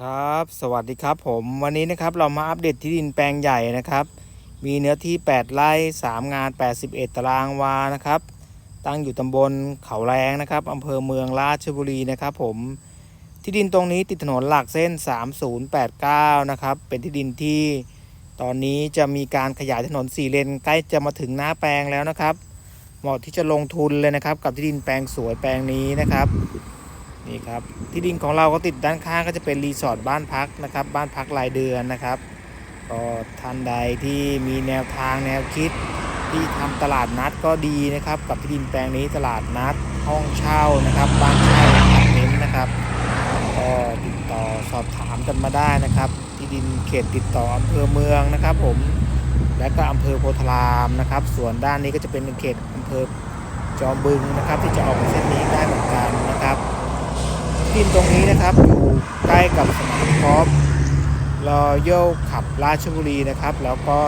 ครับสวัสดีครับผมวันนี้นะครับเรามาอัปเดตที่ดินแปลงใหญ่นะครับ มีเนื้อที่ 8 ไร่ 3 งาน 81 ตารางวานะครับ ตั้งอยู่ตำบลเขาแรงนะครับอำเภอเมืองราชบุรีนะครับผมที่ดินตรงนี้ติดถนนหลักเส้น 3089 นะครับ เป็นที่ดินที่ตอนนี้จะมีการขยายถนน 4 เลนใกล้จะมาถึงหน้าแปลงแล้วนะครับ เหมาะที่จะลงทุนเลยนะครับ กับที่ดินแปลงสวยแปลงนี้นะครับ นี่ครับที่ดินของเราก็ติดด้านข้างก็จะเป็นรีสอร์ทบ้านพักนะครับ บ้านพักรายเดือนนะครับก็ท่านใดที่มีแนวทางแนวคิดที่ทำตลาดนัดก็ดีนะครับ กับที่ดินแปลงนี้ตลาดนัดห้องเช่านะครับ บ้านเช่าอพาร์ตเมนต์นะครับก็ติดต่อสอบถามกันมาได้นะครับ ที่ดินเขตติดต่ออำเภอเมืองนะครับ ผมและก็อำเภอโพธารามนะครับ ส่วนด้านนี้ก็จะเป็นเขตอำเภอจอมบึงนะครับ ที่จะออกเส้นนี้ได้เหมือนกันนะครับ ดินตรงนี้นะครับอยู่ใกล้กับสนามกอล์ฟรอยโยขับราชบุรีนะครับ แล้วก็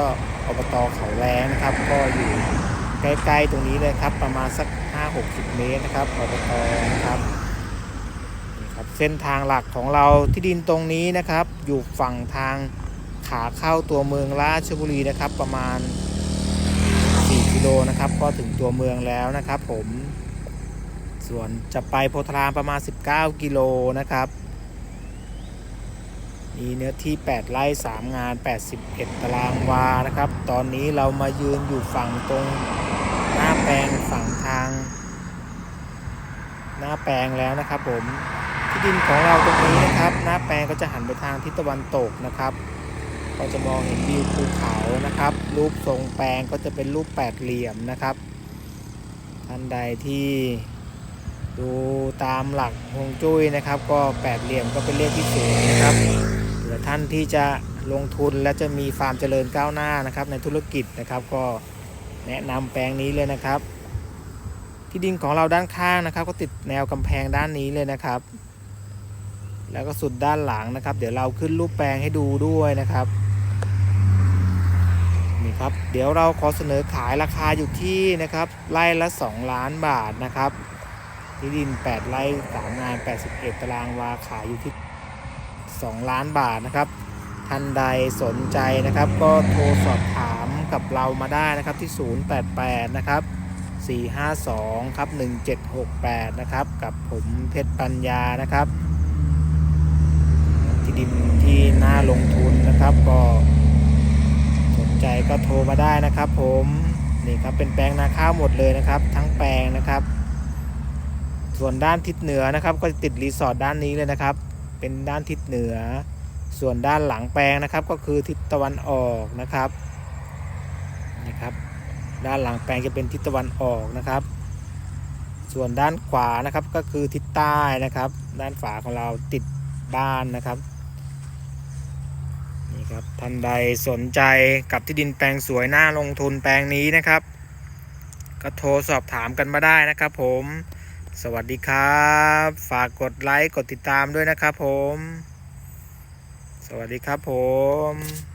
อบตเขาแรงนะครับ ก็อยู่ใกล้ๆตรงนี้เลยครับ ประมาณสัก 5-60 เมตรนะครับอบตนะครับนี่ครับ เส้นทางหลักของเราที่ดินตรงนี้นะครับ อยู่ฝั่งทางขาเข้าตัวเมืองราชบุรีนะครับ ประมาณ 4 กิโลนะครับ ก็ถึงตัวเมืองแล้วนะครับ ผม ส่วนจะไปโพธารามประมาณ 19 กิโลนะครับ มีเนื้อที่ 8 ไร่ 3 งาน 81 ตารางวานะครับ ตอนนี้เรามายืนอยู่ฝั่งตรงหน้าแปลงฝั่งทาง หน้าแปลงแล้วนะครับผมที่ดินของเราตรงนี้นะครับ หน้าแปลงก็จะหันไปทางทิศตะวันตกนะครับ ก็จะมองเห็นวิวภูเขานะครับ รูปทรงแปลงก็จะเป็นรูปแปดเหลี่ยมนะครับท่านใดที่ ดูตามหลักฮวงจุ้ยนะครับ ก็แปดเหลี่ยมก็เป็นเลขที่สวยนะครับเผื่อท่านที่จะลงทุนและจะมีฟาร์มเจริญก้าวหน้านะครับ ในธุรกิจนะครับ ก็แนะนำแปลงนี้เลยนะครับ ที่ดินของเราด้านข้างนะครับ ก็ติดแนวกำแพงด้านนี้เลยนะครับ แล้วก็สุดด้านหลังนะครับ เดี๋ยวเราขึ้นรูปแปลงให้ดูด้วยนะครับนี่ครับเดี๋ยวเราขอเสนอขายราคาอยู่ที่นะครับไร่ละ 2 ล้านบาทนะครับ ที่ดิน 8 ไร่3งาน 81 ตารางวาขายอยู่ที่ 2 ล้านบาทนะครับ ท่านใดสนใจนะครับ ก็โทรสอบถามกับเรามาได้นะครับที่ 088 นะครับ 452 ครับ 1768 นะครับ กับผมเพชรปัญญานะครับที่ดินที่น่าลงทุนนะครับก็สนใจก็โทรมาได้นะครับ ผมนี่ครับเป็นแปลงนาข้าวหมดเลยนะครับ ทั้งแปลงนะครับ ส่วนด้านทิศเหนือนะครับก็จะติดรีสอร์ทด้านนี้เลยนะครับ เป็นด้านทิศเหนือ ส่วนด้านหลังแปลงนะครับ ก็คือทิศตะวันออกนะครับนะครับ ด้านหลังแปลงจะเป็นทิศตะวันออกนะครับ ส่วนด้านขวานะครับก็คือทิศใต้นะครับ ด้านฝาของเราติดบ้านนะครับนี่ครับท่านใดสนใจกับที่ดินแปลงสวยน่าลงทุนแปลงนี้นะครับ ก็โทรสอบถามกันมาได้นะครับ ผม สวัสดีครับ ฝากกดไลค์ กดติดตามด้วยนะครับผม สวัสดีครับผม